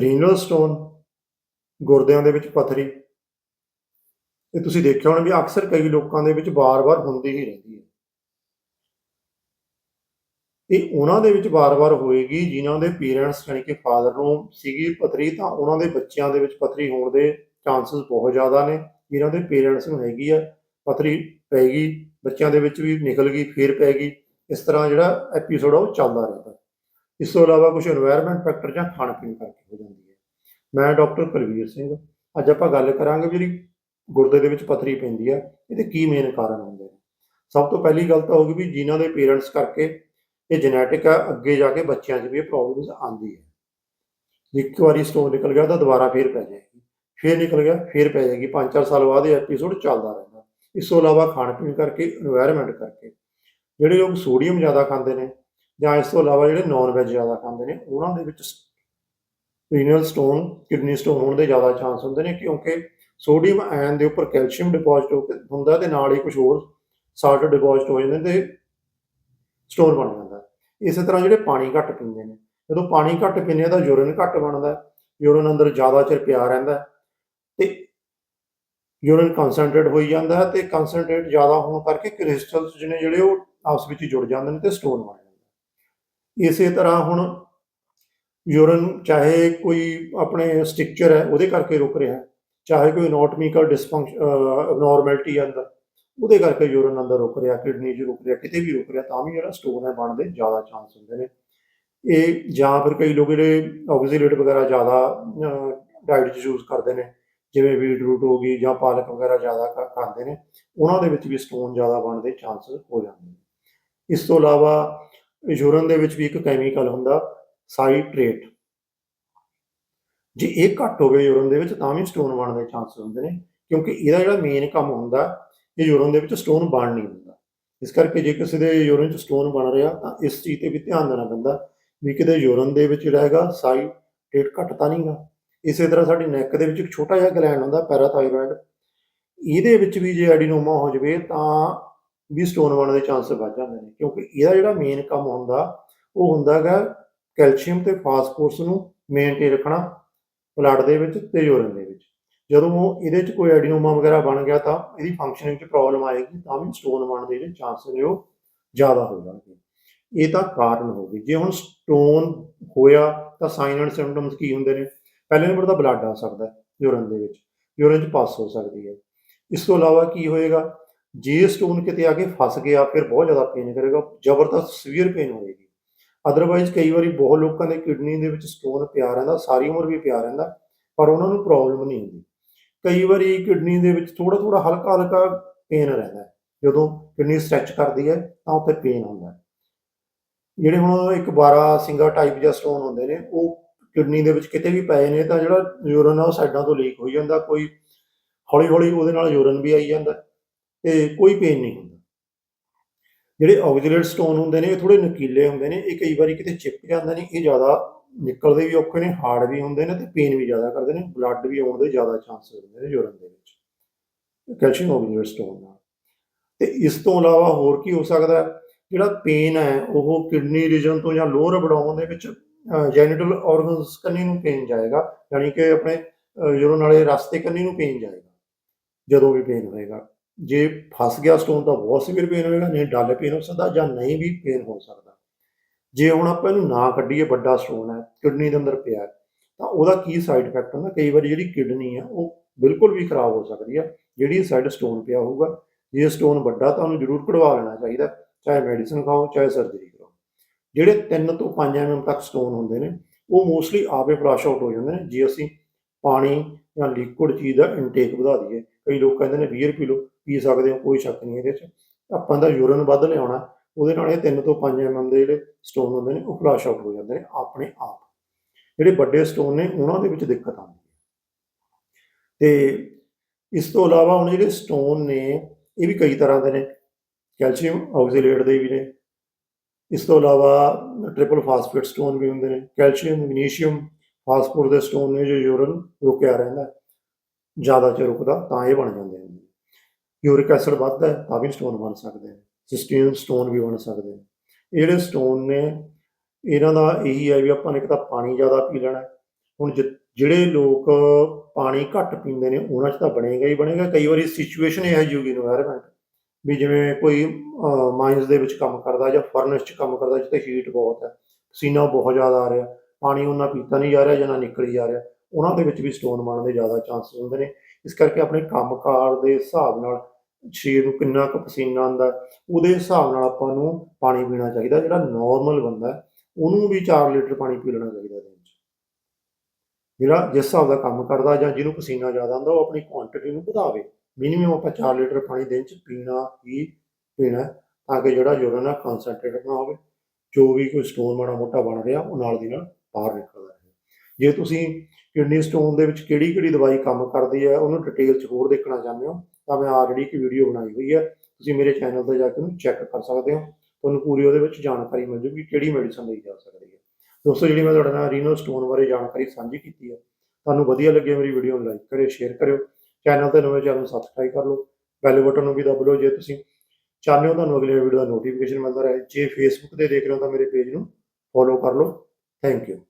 Renal stone ਗੁਰਦਿਆਂ ਦੇ ਵਿੱਚ ਪਥਰੀ। ਇਹ ਤੁਸੀਂ ਦੇਖਿਆ ਹੋਣਾ ਵੀ ਅਕਸਰ ਕਈ ਲੋਕਾਂ ਦੇ ਵਿੱਚ ਵਾਰ-ਵਾਰ ਹੁੰਦੀ ਹੀ ਰਹਿੰਦੀ ਹੈ। ਇਹ ਉਹਨਾਂ ਦੇ ਵਿੱਚ ਵਾਰ-ਵਾਰ ਹੋਏਗੀ ਜਿਨ੍ਹਾਂ ਦੇ ਪੇਰੈਂਟਸ ਯਾਨੀ ਕਿ ਫਾਦਰ ਨੂੰ ਸੀਗੀ ਪਥਰੀ, ਤਾਂ ਉਹਨਾਂ ਦੇ ਬੱਚਿਆਂ ਦੇ ਵਿੱਚ ਪਥਰੀ ਹੋਣ ਦੇ ਚਾਂਸਸ ਬਹੁਤ ਜ਼ਿਆਦਾ ਨੇ। ਜਿਨ੍ਹਾਂ ਦੇ ਪੇਰੈਂਟਸ ਨੂੰ ਹੈਗੀ ਆ, ਪਥਰੀ ਪੈਗੀ ਬੱਚਿਆਂ ਦੇ ਵਿੱਚ ਵੀ ਨਿਕਲ ਗਈ, ਫੇਰ ਪੈ ਗਈ। ਇਸ ਤਰ੍ਹਾਂ ਜਿਹੜਾ ਐਪੀਸੋਡ ਆ ਉਹ ਚੱਲਦਾ ਰਹਿੰਦਾ। ਇਸ ਤੋਂ ਇਲਾਵਾ ਕੁਝ এনवायरमेंट ਫੈਕਟਰ ਜਾਂ ਖਾਣ ਪੀਣ ਕਰਕੇ ਹੋ ਜਾਂਦੀ ਹੈ। ਮੈਂ ਡਾਕਟਰ ਕੁਲਵੀਰ ਸਿੰਘ, ਅੱਜ ਆਪਾਂ ਗੱਲ ਕਰਾਂਗੇ ਵੀ ਜਿਹੜੀ ਗੁਰਦੇ ਦੇ ਵਿੱਚ ਪਥਰੀ ਪੈਂਦੀ ਆ, ਇਹਦੇ ਕੀ ਮੇਨ ਕਾਰਨ ਹੁੰਦੇ ਨੇ। ਸਭ ਤੋਂ ਪਹਿਲੀ ਗੱਲ ਤਾਂ ਹੋਊਗੀ ਵੀ ਜਿਨ੍ਹਾਂ ਦੇ ਪੇਰੈਂਟਸ ਕਰਕੇ ਇਹ ਜੈਨੇਟਿਕ ਆ, ਅੱਗੇ ਜਾ ਕੇ ਬੱਚਿਆਂ 'ਚ ਵੀ ਇਹ ਪ੍ਰੋਬਲਮਸ ਆਉਂਦੀ ਹੈ। ਇੱਕ ਵਾਰੀ ਸਟੋਨ ਨਿਕਲ ਗਿਆ ਤਾਂ ਦੁਬਾਰਾ ਫੇਰ ਪੈ ਜਾਏਗੀ। ਫੇਰ ਨਿਕਲ ਗਿਆ, ਫੇਰ ਪੈ ਜਾਏਗੀ। 5-4 ਸਾਲ ਬਾਅਦ ਇਹ ਐਪੀਸੋਡ ਚੱਲਦਾ ਰਹਿੰਦਾ। ਇਸ ਤੋਂ ਇਲਾਵਾ ਖਾਣ ਪੀਣ ਕਰਕੇ এনवायरमेंट ਕਰਕੇ। ਜਿਹੜੇ ਲੋਕ ਸੋਡੀਅਮ ਜ਼ਿਆਦਾ ਖਾਂਦੇ ਨੇ ਜਾਂ ਇਸ ਤੋਂ ਇਲਾਵਾ ਜਿਹੜੇ ਨਾਨ ਵੈਜ ਜ਼ਿਆਦਾ ਖਾਂਦੇ ਨੇ, ਉਹਨਾਂ ਦੇ ਵਿੱਚ ਰੀਨਲ ਸਟੋਨ ਕਿਡਨੀ ਸਟੋਨ ਹੋਣ ਦੇ ਜ਼ਿਆਦਾ ਚਾਂਸ ਹੁੰਦੇ ਨੇ, ਕਿਉਂਕਿ ਸੋਡੀਅਮ ਆਇਨ ਦੇ ਉੱਪਰ ਕੈਲਸ਼ੀਅਮ ਡਿਪੋਜ਼ਿਟ ਹੋ ਕੇ ਹੁੰਦਾ ਤੇ ਨਾਲ ਹੀ ਕੁਝ ਹੋਰ ਸਾਲਟ ਡਿਪੋਜ਼ਿਟ ਹੋ ਜਾਂਦੇ ਨੇ ਤੇ ਸਟੋਨ ਬਣ ਜਾਂਦਾ। ਇਸੇ ਤਰ੍ਹਾਂ ਜਿਹੜੇ ਪਾਣੀ ਘੱਟ ਪੀਂਦੇ ਨੇ, ਜਦੋਂ ਪਾਣੀ ਘੱਟ ਪੀਂਦੇ ਆ ਤਾਂ ਯੂਰਿਨ ਘੱਟ ਬਣਦਾ ਯੂਰਿਨ ਅੰਦਰ ਜ਼ਿਆਦਾ ਚਿਰ ਪਿਆ ਰਹਿੰਦਾ ਹੈ ਤੇ ਯੂਰਿਨ ਕਨਸੈਂਟਰੇਟ ਹੋਈ ਜਾਂਦਾ ਹੈ ਤੇ ਕਨਸੈਂਟਰੇਟ ਜ਼ਿਆਦਾ ਹੋਣ ਕਰਕੇ ਕ੍ਰਿਸਟਲਸ ਜਿਹਨੇ ਜਿਹੜੇ ਉਹ ਆਪਸ ਵਿੱਚ ਜੁੜ ਜਾਂਦੇ ਨੇ ਤੇ ਸਟੋਨ ਬਣ ਇਸੇ ਤਰ੍ਹਾਂ ਹੁਣ ਯੂਰਨ ਚਾਹੇ ਕੋਈ ਆਪਣੇ ਸਟਿਕਚਰ ਹੈ, ਉਹਦੇ ਕਰਕੇ ਰੁਕ ਰਿਹਾ ਹੈ। ਚਾਹੇ ਕੋਈ ਅਨੋਟਮੀਕਲ ਡਿਸਫੰਕਸ਼ਨ ਅਬਨੋਰਮੈਲਿਟੀ ਅੰਦਰ, ਉਹਦੇ ਕਰਕੇ ਯੂਰਨ ਅੰਦਰ ਰੁਕ ਰਿਹਾ ਕਿਡਨੀ 'ਚ ਰੁਕ ਰਿਹਾ, ਕਿਤੇ ਵੀ ਰੁਕ ਰਿਹਾ, ਤਾਂ ਵੀ ਜਿਹੜਾ ਸਟੋਨ ਹੈ ਬਣਦੇ ਜ਼ਿਆਦਾ ਚਾਂਸ ਹੁੰਦੇ ਨੇ। ਇਹ ਜਾਂ ਫਿਰ ਕਈ ਲੋਕ ਜਿਹੜੇ ਆਕਸੀਲੇਟ ਵਗੈਰਾ ਜ਼ਿਆਦਾ ਡਾਈਟ 'ਚ ਯੂਜ਼ ਕਰਦੇ ਨੇ, ਜਿਵੇਂ ਬੀਟਰੂਟ ਹੋ ਗਈ ਜਾਂ ਪਾਲਕ ਵਗੈਰਾ ਜ਼ਿਆਦਾ ਖਾ- ਖਾਂਦੇ ਨੇ, ਉਹਨਾਂ ਦੇ ਵਿੱਚ ਵੀ ਸਟੋਨ ਜ਼ਿਆਦਾ ਬਣਦੇ ਚਾਂਸ ਹੋ ਜਾਂਦੇ ਨੇ। ਇਸ ਤੋਂ ਇਲਾਵਾ ਯੂਰਨ ਦੇ ਵਿੱਚ ਵੀ ਇੱਕ ਕੈਮੀਕਲ ਹੁੰਦਾ, ਸਾਈਟ੍ਰੇਟ। ਜੇ ਇਹ ਘੱਟ ਹੋਵੇ ਯੂਰਨ ਦੇ ਵਿੱਚ, ਤਾਂ ਵੀ ਸਟੋਨ ਬਣਨ ਦੇ ਚਾਂਸਸ ਹੁੰਦੇ ਨੇ, ਕਿਉਂਕਿ ਇਹਦਾ ਜਿਹੜਾ ਮੇਨ ਕੰਮ ਹੁੰਦਾ, ਇਹ ਯੂਰਨ ਦੇ ਵਿੱਚ ਸਟੋਨ ਬਣ ਨਹੀਂ ਹੁੰਦਾ ਇਸ ਕਰਕੇ ਜੇ ਕਿਸੇ ਦੇ ਯੂਰਨ 'ਚ ਸਟੋਨ ਬਣ ਰਿਹਾ, ਤਾਂ ਇਸ ਚੀਜ਼ ਤੇ ਵੀ ਧਿਆਨ ਦੇਣਾ ਪੈਂਦਾ ਵੀ ਕਿਤੇ ਯੂਰਨ ਦੇ ਵਿੱਚ ਜਿਹੜਾ ਹੈਗਾ, ਸਾਈਟ੍ਰੇਟ ਘੱਟ ਤਾਂ ਨਹੀਂਗਾ ਇਸੇ ਤਰ੍ਹਾਂ ਸਾਡੀ ਨੈਕ ਦੇ ਵਿੱਚ ਇੱਕ ਛੋਟਾ ਜਿਹਾ ਗਲੈਂਡ ਹੁੰਦਾ ਪੈਰਾਥਾਇਰੋਇਡ ਇਹਦੇ ਵਿੱਚ ਵੀ ਜੇ ਐਡੀਨੋਮਾ ਹੋ ਜਾਵੇ, ਤਾਂ ਵੀ ਸਟੋਨ ਬਣਨ ਦੇ ਚਾਂਸ ਵੱਧ ਜਾਂਦੇ ਨੇ, ਕਿਉਂਕਿ ਇਹਦਾ ਜਿਹੜਾ ਮੇਨ ਕੰਮ ਹੁੰਦਾ, ਉਹ ਹੁੰਦਾ ਹੈਗਾ ਕੈਲਸ਼ੀਅਮ ਤੇ ਫਾਸਫੋਰਸ ਨੂੰ ਮੇਨਟੇਨ ਰੱਖਣਾ ਬਲੱਡ ਦੇ ਵਿੱਚ ਤੇ ਯੂਰਿਨ ਦੇ ਵਿੱਚ। ਜਦੋਂ ਉਹ ਇਹਦੇ 'ਚ ਕੋਈ ਐਡੀਨੋਮਾ ਵਗੈਰਾ ਬਣ ਗਿਆ ਤਾਂ ਇਹਦੀ ਫੰਕਸ਼ਨਿੰਗ 'ਚ ਪ੍ਰੋਬਲਮ ਆਏਗੀ, ਤਾਂ ਵੀ ਸਟੋਨ ਬਣਨ ਦੇ ਜਿਹੜੇ ਚਾਂਸ ਨੇ ਉਹ ਜ਼ਿਆਦਾ ਹੋ ਜਾਣਗੇ। ਇਹ ਤਾਂ ਕਾਰਨ ਹੋ ਗਈ ਜੇ ਹੁਣ ਸਟੋਨ ਹੋਇਆ ਤਾਂ ਸਾਈਨ ਐਂਡ ਸਿੰਪਟਮਸ ਕੀ ਹੁੰਦੇ ਨੇ? ਪਹਿਲੇ ਨੰਬਰ ਤਾਂ ਬਲੱਡ ਆ ਸਕਦਾ ਯੂਰਨ ਦੇ ਵਿੱਚ। ਯੂਰਨ 'ਚ ਪਾਸ ਹੋ ਸਕਦੀ ਹੈ। ਇਸ ਤੋਂ ਇਲਾਵਾ ਕੀ ਹੋਏਗਾ? ਜੇ ਸਟੋਨ ਕਿਤੇ ਆ ਕੇ ਫਸ ਗਿਆ, ਫਿਰ ਬਹੁਤ ਜ਼ਿਆਦਾ ਪੇਨ ਕਰੇਗਾ, ਜ਼ਬਰਦਸਤ ਸਵੀਅਰ ਪੇਨ ਹੋਏਗੀ। ਅਦਰਵਾਈਜ਼ ਕਈ ਵਾਰੀ ਬਹੁਤ ਲੋਕਾਂ ਦੇ ਕਿਡਨੀ ਦੇ ਵਿੱਚ ਸਟੋਨ ਪਿਆ ਰਹਿੰਦਾ, ਸਾਰੀ ਉਮਰ ਵੀ ਪਿਆ ਰਹਿੰਦਾ, ਪਰ ਉਹਨਾਂ ਨੂੰ ਪ੍ਰੋਬਲਮ ਨਹੀਂ ਹੁੰਦੀ। ਕਈ ਵਾਰੀ ਕਿਡਨੀ ਦੇ ਵਿੱਚ ਥੋੜਾ ਥੋੜਾ ਹਲਕਾ ਹਲਕਾ ਪੇਨ ਰਹਿੰਦਾ ਜਦੋਂ ਕਿਡਨੀ ਸਟ੍ਰੈਚ ਕਰਦੀ ਹੈ, ਤਾਂ ਉੱਥੇ ਪੇਨ ਹੁੰਦਾ ਜਿਹੜੇ ਹੁਣ ਇੱਕ 12 ਸਿੰਗਾ ਟਾਈਪ ਜਾਂ ਸਟੋਨ ਹੁੰਦੇ ਨੇ, ਉਹ ਕਿਡਨੀ ਦੇ ਵਿੱਚ ਕਿਤੇ ਵੀ ਪਏ ਨੇ, ਤਾਂ ਜਿਹੜਾ ਯੂਰਨ ਆ ਉਹ ਸਾਈਡਾਂ ਤੋਂ ਲੀਕ ਹੋਈ ਜਾਂਦਾ, ਕੋਈ ਹੌਲੀ ਹੌਲੀ ਉਹਦੇ ਨਾਲ ਯੂਰਨ ਵੀ ਆਈ ਜਾਂਦਾ। ਤੇ ਕੋਈ ਪੇਨ ਨਹੀਂ ਹੁੰਦਾ। ਜਿਹੜੇ ਆਕਸੀਲੇਟ ਸਟੋਨ ਹੁੰਦੇ ਨੇ, ਇਹ ਥੋੜੇ ਨਕੀਲੇ ਹੁੰਦੇ ਨੇ, ਇਹ ਕਈ ਵਾਰੀ ਕਿਤੇ ਚਿਪ ਜਾਂਦੇ ਨੇ, ਇਹ ਜ਼ਿਆਦਾ ਨਿਕਲਦੇ ਵੀ ਔਖੇ ਨੇ ਹਾਰਡ ਵੀ ਹੁੰਦੇ ਨੇ ਤੇ ਪੇਨ ਵੀ ਜ਼ਿਆਦਾ ਕਰਦੇ ਨੇ ਬਲੱਡ ਵੀ ਆਉਣ ਦੇ ਜ਼ਿਆਦਾ ਚਾਂਸ ਹੁੰਦੇ ਨੇ ਯੂਰਿਨ ਦੇ ਵਿੱਚ। ਕੈਲਸ਼ੀਅਮ ਆਕਸੀਲੇਟ ਸਟੋਨ ਨਾਲ। ਤੇ ਇਸ ਤੋਂ ਇਲਾਵਾ ਹੋਰ ਕੀ ਹੋ ਸਕਦਾ ਜਿਹੜਾ ਪੇਨ ਹੈ, ਉਹ ਕਿਡਨੀ ਰੀਜਨ ਤੋਂ ਜਾਂ ਲੋਅਰ ਅਬਡੋਮਨ ਦੇ ਵਿੱਚ ਜੈਨੀਟਲ ਆਰਗਨਸ ਕੰਨੀ ਨੂੰ ਪੇਨ ਜਾਏਗਾ, ਯਾਨੀ ਕਿ ਆਪਣੇ ਯੂਰਿਨ ਵਾਲੇ ਰਸਤੇ ਕੰਨੀ ਨੂੰ ਪੇਨ ਜਾਏਗਾ, ਜਦੋਂ ਵੀ ਪੇਨ ਹੋਏਗਾ। ਜੇ ਫਸ ਗਿਆ ਸਟੋਨ ਤਾਂ ਬਹੁਤ ਸੀਵੀਅਰ ਪੇਨ ਹੋਏਗਾ, ਨਹੀਂ ਡਲ ਪੇਨ ਹੋ ਸਕਦਾ ਜਾਂ ਨਹੀਂ ਵੀ ਪੇਨ ਹੋ ਸਕਦਾ। ਜੇ ਹੁਣ ਆਪਾਂ ਇਹਨੂੰ ਨਾ ਕੱਢੀਏ, ਵੱਡਾ ਸਟੋਨ ਹੈ, ਕਿਡਨੀ ਦੇ ਅੰਦਰ ਪਿਆ ਤਾਂ ਉਹਦਾ ਕੀ ਸਾਈਡ ਇਫੈਕਟ ਹੁੰਦਾ? ਕਈ ਵਾਰੀ ਜਿਹੜੀ ਕਿਡਨੀ ਆ ਉਹ ਬਿਲਕੁਲ ਵੀ ਖਰਾਬ ਹੋ ਸਕਦੀ ਹੈ, ਜਿਹੜੀ ਸਾਈਡ ਸਟੋਨ ਪਿਆ ਹੋਊਗਾ। ਜੇ ਸਟੋਨ ਵੱਡਾ ਤਾਂ ਉਹਨੂੰ ਜ਼ਰੂਰ ਕਢਵਾ ਲੈਣਾ ਚਾਹੀਦਾ, ਚਾਹੇ ਮੈਡੀਸਿਨ ਖਾਓ, ਚਾਹੇ ਸਰਜਰੀ ਕਰਾਓ ਜਿਹੜੇ 3 ਤੋਂ 5 ਐਮਐਮ mm ਤੱਕ ਸਟੋਨ ਹੁੰਦੇ ਨੇ, ਉਹ ਮੋਸਟਲੀ ਆਪੇ ਫਲਸ਼ ਆਊਟ ਹੋ ਜਾਂਦੇ ਨੇ। ਜੇ ਅਸੀਂ ਪਾਣੀ ਜਾਂ ਲਿਕੁਇਡ ਚੀਜ਼ ਦਾ ਇਨਟੇਕ ਵਧਾ ਦਈਏ। ਕਈ ਲੋਕ ਕਹਿੰਦੇ ਨੇ 20 ਪੀ ਲਓ ਪੀ ਸਕਦੇ ਹੋ, ਕੋਈ ਸ਼ੱਕ ਨਹੀਂ ਇਹਦੇ 'ਚ। ਆਪਾਂ ਦਾ ਯੂਰਨ ਵੱਧ ਲਿਆਉਣਾ। ਉਹਦੇ ਨਾਲ ਇਹ 3 ਤੋਂ 5 ਐਮਐਮ ਦੇ ਜਿਹੜੇ ਸਟੋਨ ਹੁੰਦੇ ਨੇ, ਉਹ ਫਲਾਸ਼ ਆਊਟ ਹੋ ਜਾਂਦੇ ਨੇ ਆਪਣੇ ਆਪ। ਜਿਹੜੇ ਵੱਡੇ ਸਟੋਨ ਨੇ, ਉਹਨਾਂ ਦੇ ਵਿੱਚ ਦਿੱਕਤ ਆਉਂਦੀ ਹੈ। ਤੇ ਇਸ ਤੋਂ ਇਲਾਵਾ ਹੁਣ ਜਿਹੜੇ ਸਟੋਨ ਨੇ, ਇਹ ਵੀ ਕਈ ਤਰ੍ਹਾਂ ਦੇ ਨੇ। ਕੈਲਸ਼ੀਅਮ ਆਕਸੀਲੇਟ ਦੇ ਵੀ ਨੇ। ਇਸ ਤੋਂ ਇਲਾਵਾ ਟ੍ਰਿਪਲ ਫਾਸਫੇਟ ਸਟੋਨ ਵੀ ਹੁੰਦੇ ਨੇ। ਕੈਲਸ਼ੀਅਮ ਮੈਗਨੀਸ਼ੀਅਮ ਫਾਸਫੋਰ ਦੇ ਸਟੋਨ ਨੇ ਜੋ ਯੂਰਨ ਰੁਕਿਆ ਰਹਿੰਦਾ ਜ਼ਿਆਦਾ ਚ ਰੁਕਦਾ, ਤਾਂ ਇਹ ਬਣ ਜਾਂਦੇ ਨੇ ਯੂਰਿਕ ਐਸਿਡ ਵੱਧਦਾ ਹੈ, ਤਾਂ ਵੀ ਸਟੋਨ ਬਣ ਸਕਦੇ ਨੇ ਸਿਸਟੀਨ ਸਟੋਨ ਵੀ ਬਣ ਸਕਦੇ ਨੇ ਜਿਹੜੇ ਸਟੋਨ ਨੇ, ਇਹਨਾਂ ਦਾ ਇਹੀ ਹੈ ਵੀ ਆਪਾਂ ਨੇ ਇੱਕ ਤਾਂ ਪਾਣੀ ਜ਼ਿਆਦਾ ਪੀ ਲੈਣਾ ਹੁਣ ਜਿਹੜੇ ਲੋਕ ਪਾਣੀ ਘੱਟ ਪੀਂਦੇ ਨੇ, ਉਹਨਾਂ 'ਚ ਤਾਂ ਬਣੇਗਾ ਹੀ ਬਣੇਗਾ। ਕਈ ਵਾਰੀ ਸਿਚੁਏਸ਼ਨ ਇਹ ਹੈ ਜੂਗੀ এনवायरमेंट ਵੀ ਜਿਵੇਂ ਕੋਈ ਮਾਈਨਸ ਦੇ ਵਿੱਚ ਕੰਮ ਕਰਦਾ ਜਾਂ ਫਰਨਸ 'ਚ ਕੰਮ ਕਰਦਾ, ਜਿੱਥੇ ਹੀਟ ਬਹੁਤ ਹੈ, ਪਸੀਨਾ ਬਹੁਤ ਜ਼ਿਆਦਾ ਆ ਰਿਹਾ ਪਾਣੀ ਉਹਨਾਂ ਪੀਤਾ ਨਹੀਂ ਜਾ ਰਿਹਾ ਜਾਂ ਨਾ ਨਿਕਲੀ ਜਾ ਰਿਹਾ, ਉਹਨਾਂ ਦੇ ਵਿੱਚ ਵੀ ਸਟੋਨ ਬਣਨ ਦੇ ਜ਼ਿਆਦਾ ਚਾਂਸਸ ਹੁੰਦੇ ਨੇ। ਇਸ ਕਰਕੇ ਆਪਣੇ ਕੰਮਕਾਰ ਦੇ ਹਿਸਾਬ ਨਾਲ ਸਰੀਰ ਨੂੰ ਕਿੰਨਾ ਕੁ ਪਸੀਨਾ ਆਉਂਦਾ ਉਹਦੇ ਹਿਸਾਬ ਨਾਲ ਆਪਾਂ ਨੂੰ ਪਾਣੀ ਪੀਣਾ ਚਾਹੀਦਾ, ਜਿਹੜਾ ਨਾਰਮਲ ਬੰਦਾ ਉਹਨੂੰ ਵੀ 4 ਲੀਟਰ ਪਾਣੀ ਪੀ ਲੈਣਾ ਚਾਹੀਦਾ ਦਿਨ 'ਚ। ਜਿਹੜਾ ਜਿਸ ਹਿਸਾਬ ਦਾ ਕੰਮ ਕਰਦਾ ਜਾਂ ਜਿਹਨੂੰ ਪਸੀਨਾ ਜ਼ਿਆਦਾ ਆਉਂਦਾ, ਉਹ ਆਪਣੀ ਕੁਆਂਟੀਟੀ ਨੂੰ ਵਧਾਵੇ। ਮਿਨੀਮਮ ਆਪਾਂ 4 ਲੀਟਰ ਪਾਣੀ ਦਿਨ 'ਚ ਪੀਣਾ ਹੀ ਪੀਣਾ ਤਾਂ ਕਿ ਜਿਹੜਾ ਯੂਰਨ ਹੈ ਕਨਸੈਂਟਰੇਟਡ ਨਾ ਹੋਵੇ। ਜੋ ਵੀ ਕੋਈ ਸਟੋਨ ਮਾੜਾ ਮੋਟਾ ਬਣ ਰਿਹਾ, ਉਹ ਨਾਲ ਦੀ ਨਾਲ ਬਾਹਰ ਨਿਕਲਦਾ ਹੈ ਜੇ ਤੁਸੀਂ ਕਿਡਨੀ ਸਟੋਨ ਦੇ ਵਿੱਚ ਕਿਹੜੀ ਕਿਹੜੀ ਦਵਾਈ ਕੰਮ ਕਰਦੀ ਹੈ, ਉਹਨੂੰ ਡਿਟੇਲ 'ਚ ਹੋਰ ਦੇਖਣਾ ਚਾਹੁੰਦੇ ਹੋ, ਤਾਂ ਮੈਂ ਆਲਰੇਡੀ ਇੱਕ ਵੀਡੀਓ ਬਣਾਈ ਹੋਈ ਹੈ, ਤੁਸੀਂ ਮੇਰੇ ਚੈਨਲ ਤੇ ਜਾ ਕੇ ਉਹਨੂੰ ਚੈੱਕ ਕਰ ਸਕਦੇ ਹੋ। ਤੁਹਾਨੂੰ ਪੂਰੀ ਉਹਦੇ ਵਿੱਚ ਜਾਣਕਾਰੀ ਮਿਲ ਜੂਗੀ ਕਿਹੜੀ ਮੈਡੀਸਨ ਲਈ ਜਾ ਸਕਦੀ ਹੈ। ਦੋਸਤੋ, ਜਿਹੜੀ ਮੈਂ ਤੁਹਾਡੇ ਨਾਲ ਰੀਨਲ ਸਟੋਨ ਬਾਰੇ ਜਾਣਕਾਰੀ ਸਾਂਝੀ ਕੀਤੀ ਹੈ, ਤੁਹਾਨੂੰ ਵਧੀਆ ਲੱਗੇ ਮੇਰੀ ਵੀਡੀਓ ਨੂੰ ਲਾਈਕ ਕਰਿਓ ਸ਼ੇਅਰ ਕਰਿਓ ਚੈਨਲ ਤੇ ਨਵੇਂ ਚੈਨਲ ਨੂੰ ਸਬਸਕ੍ਰਾਈਬ ਕਰ ਲਓ ਬੈਲ ਬਟਨ ਨੂੰ ਵੀ ਦਬ ਲਓ ਜੇ ਤੁਸੀਂ ਚਾਹੁੰਦੇ ਹੋ ਤੁਹਾਨੂੰ ਅਗਲੀ ਵੀਡੀਓ ਦਾ ਨੋਟੀਫਿਕੇਸ਼ਨ ਮਿਲਦਾ ਰਹੇ, ਜੇ ਫੇਸਬੁੱਕ ਤੇ ਦੇਖ ਰਹੇ ਹੋ ਤਾਂ ਮੇਰੇ ਪੇਜ ਨੂੰ ਫੋਲੋ ਕਰ ਲਓ। Thank you.